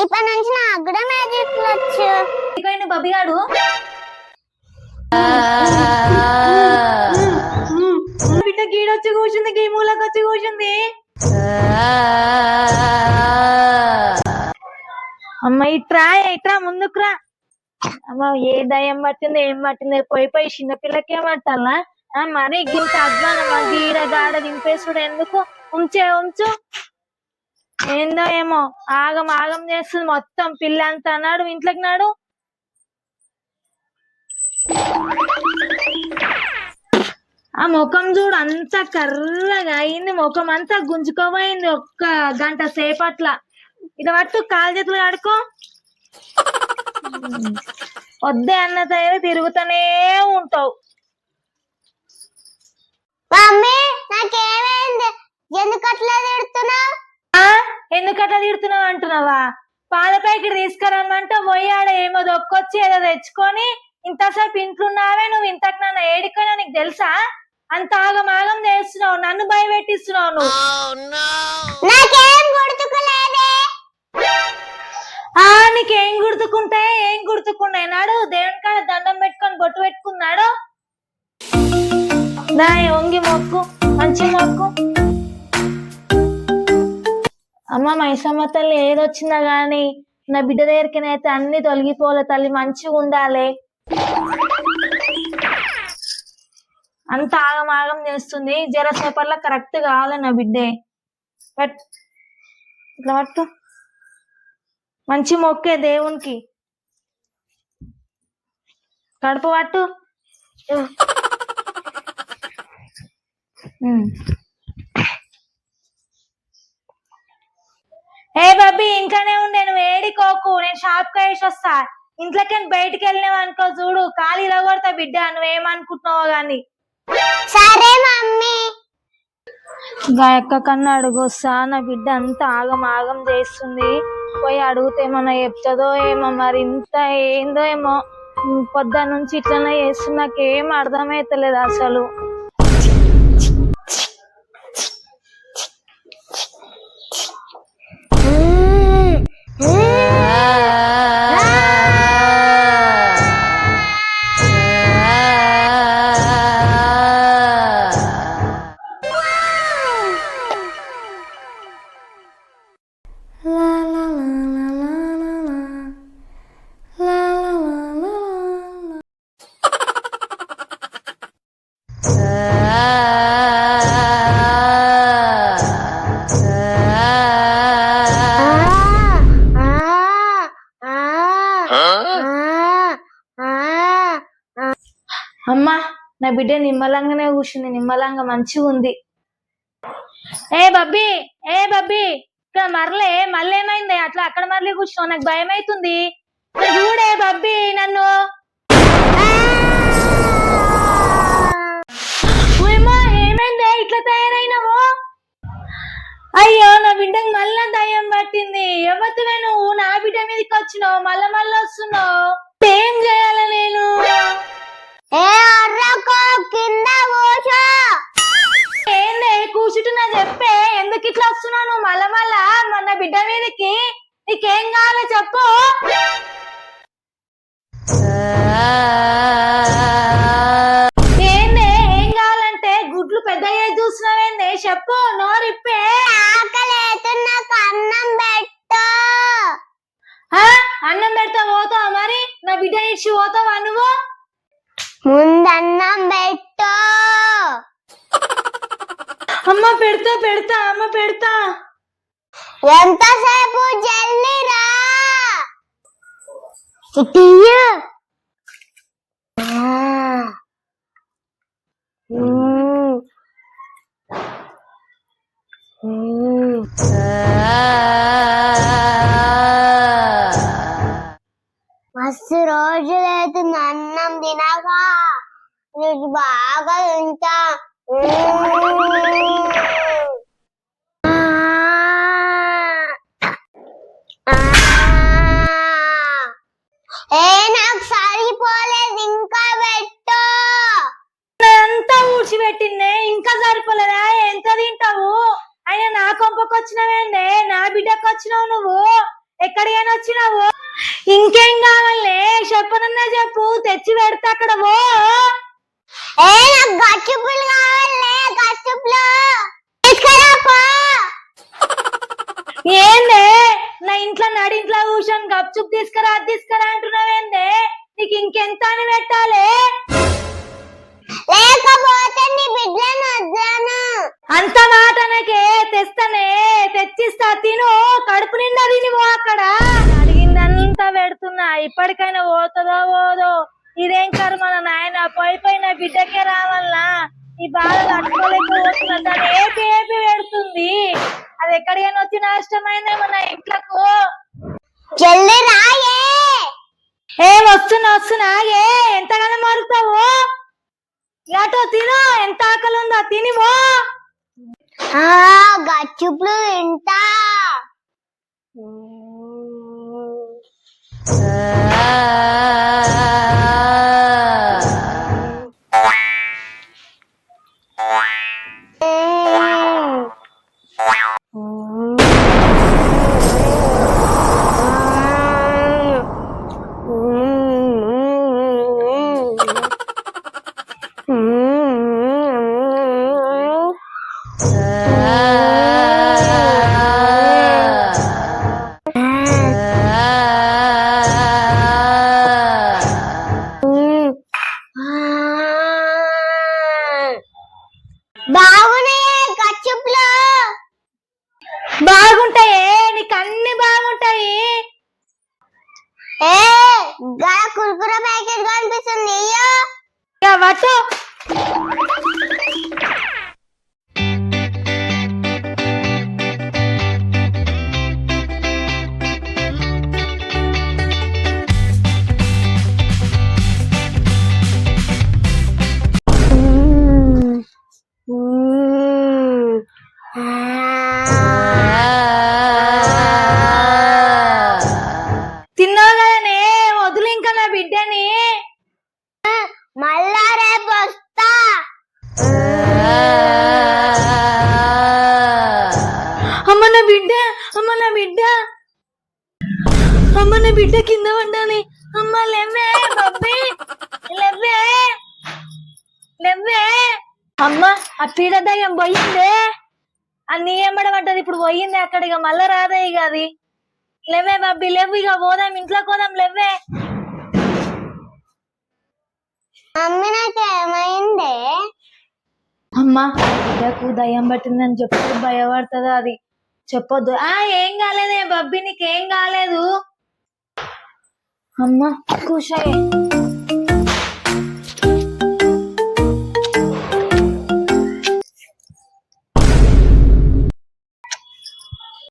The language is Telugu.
ఇప్పటి నుంచి నాకు కూడా మ్యాజిక్ వచ్చు ఇకైనా బబ్బిగాడు బిడ్డ గీడొచ్చి కూర్చుంది గీ మూలకు వచ్చి కూర్చుంది. అమ్మ ఇట్రా ఇట్రా ముందుకురా అమ్మ ఏ దయ్యం పట్టింది ఏం పట్టింది? పోయి పోయి చిన్న పిల్లకి ఏమంటాలా ఆ, మరి గింత అద్దానమ్మా గీడ గాడ దింపేసుడు ఎందుకు? ఉంచే ఉంచు. ఏందో ఏమో. ఆగం ఆగం చేస్తుంది మొత్తం పిల్ల అంతా. అన్నాడు ఇంట్లోకి నాడు. ఆ ముఖం చూడు అంత కర్రగా అయింది. ముఖం అంతా గుంజుకోబోయింది ఒక్క గంట సేపట్లా. ఇక పట్టు కాలు చేతులు ఆడుకో వద్దే అన్న తయారు తిరుగుతూనే ఉంటావు. మమ్మీ నాకేమైంది? ఎందుకు అట్లా తిడుతున్నావు? ఎందుకు అట్లా తిడుతున్నావు అంటున్నావా? పాల ప్యాకెట్ తీసుకురమ్మంటే పోయాడ ఏమో దొక్కొచ్చి ఏదో తెచ్చుకొని ఇంతసేపు ఇంట్లో ఉన్నావే నువ్వు ఇంతకు నన్ను ఏడికైనా నీకు తెలుసా? అంత ఆగం ఆగం చేస్తున్నావు నన్ను భయపెట్టిస్తున్నావు నువ్వు. నాకేం గుర్తుకులేదే? ఆ నీకేం గుర్తుకుంటాయి ఏం గుర్తుకున్నాయి? నాడు దేవుని కాడ దండం పెట్టుకొని బొట్టు పెట్టుకున్నాడు దా వంగి మొక్కు మంచి మొక్కు. అమ్మ మైసమ్మ తల్లి ఏదొచ్చిందా గాని నా బిడ్డ దగ్గరికినైతే అన్ని తొలగిపోలే తల్లి మంచిగా ఉండాలి. అంత ఆగం ఆగం చేస్తుంది జర సేపర్లో కరెక్ట్ కావాలి నా బిడ్డే. పట్ ఇట్లా పట్టు. మంచి మొక్కే దేవునికి. కడుపు పట్టు. ఏ బాబీ ఇంట్లోనే ఉండే నువ్వు ఏడికోకు నేను షాప్ వేసి వస్తా. ఇంట్లోకి బయటికి వెళ్ళినావు అనుకో చూడు కాలు ఇరగొడతా బిడ్డ నువ్వేమనుకుంటున్నావో గాని. సరే మమ్మీ. గాయక్క కన్నా అడుగొస్తా నా బిడ్డ అంత ఆగం ఆగం చేస్తుంది. పోయి అడిగితే ఏమన్నా చెప్తుందో ఏమో మరి ఇంత ఏందో ఏమో. పొద్దు నుంచి ఇట్లనే చేస్తుంది నాకేం అర్థమైతలేదు అసలు. అమ్మా నా బిడ్డ నిమ్మలంగానే కూర్చుంది. నిమ్మలంగా మంచిగా ఉంది. ఏ బబ్బీ ఏ బబ్బీ ఇక్కడ మరలే మళ్ళీ ఏమైంది? అట్లా అక్కడ మరలే కూర్చున్నావు. నాకు భయం అవుతుంది చూడే బబ్బీ నన్ను. ఓయమ్మా, ఏమైంది? ఇట్లా తయారైనావు? అయ్యో నా బిడ్డకి మళ్ళా దయ్యం పట్టింది. ఎవరివే నువ్వు నా బిడ్డ మీదకి వచ్చినావు? మళ్ళా మళ్ళా వస్తున్నావు. ఏం చేయాలి నేను? ఏ అర్రకు కింద కూర్చో. ఏందే కూర్చుంటున్నా చెప్పే? ఎందుకు ఇట్లా వస్తున్నాను మళ్ళా మళ్ళా మన బిడ్డ మీదకి నీకేం కావాలో చెప్పు. బిడ్డ ఇచ్చి పోతావా నువ్వు ముందు అన్నం పెట్టు. అమ్మ పెడతా పెడతా అమ్మ పెడతా ఎంతసేపు జల్దీ రా బాగా నీకు బాగా తింటా. ఏ నాకు సరిపోలేదు ఇంకా పెట్టు. అంతా ఊడ్చిపెట్టిందే ఇంకా సరిపోలేదా? ఎంత తింటావు? అయినా నా కొంపకు వచ్చినవేందే నా బిడ్డకు వచ్చినావు నువ్వు? ఎక్కడికైనా వచ్చినావు? ఇంకేం కావాలే? చెప్పనన్నా చెప్పు. తెచ్చి పెడతా అక్కడ ఓ ఏ నాకు గచ్చుపులు కావాలే గచ్చుపులు తీసుకురా పో. ఏందే? నా ఇంట్లో నడింట్లో కూర్చొని గప్చుప్ తీసుకురా అది తీసుకురా అంటున్నావేందే నీకు ఇంకెంత అని పెట్టాలి? లేకపోతే నీ బిడ్డను వద్దాను అంత ఇప్పటికైనా పోతుందో పోదో. ఇదేం కర్మ నాయన? పోయి పోయి నా బిడ్డకే రావాలనా? ఈ బాధ తట్టుకోలేకపోతున్నా దాన్ని ఏపి ఏపి పెడుతుంది. అది ఎక్కడికైనా వచ్చి నష్టమైందేమో నా ఇంట్లకు. జల్దీ రాయే. ఏ వస్తున్నా వస్తున్నా. ఏ ఎంతగానో మారుతావు? ఇలాటో తిను. ఎంత ఆకలి ఉందో తినివో ఆ గచ్చుపులు తింటా. Bye. అమ్మ నా బిడ్డ అమ్మ నా బిడ్డ. అమ్మ నా బిడ్డ కింద పడ్డాలి అమ్మ లెవ్వే బబ్బీ లెవ్వే లెవ్వే అమ్మ ఆ పీడ దయ్యం పోయిందే. అన్ని ఏమడబడ్డది ఇప్పుడు పోయింది అక్కడ. ఇక మళ్ళా రాదే ఇక అది. లేవే బబ్బీ లేవు ఇక పోదాం ఇంట్లో పోదాం లేవే. మమ్మీ నాకు ఏమైంది? అమ్మా బిడ్డకు దయ్యం పట్టిందని చెప్పి భయపడుతుందా అది. చెప్పొద్దు. ఆ ఏం కాలేదే బబ్బి నీకేం కాలేదు? అమ్మా కూర్చోయే.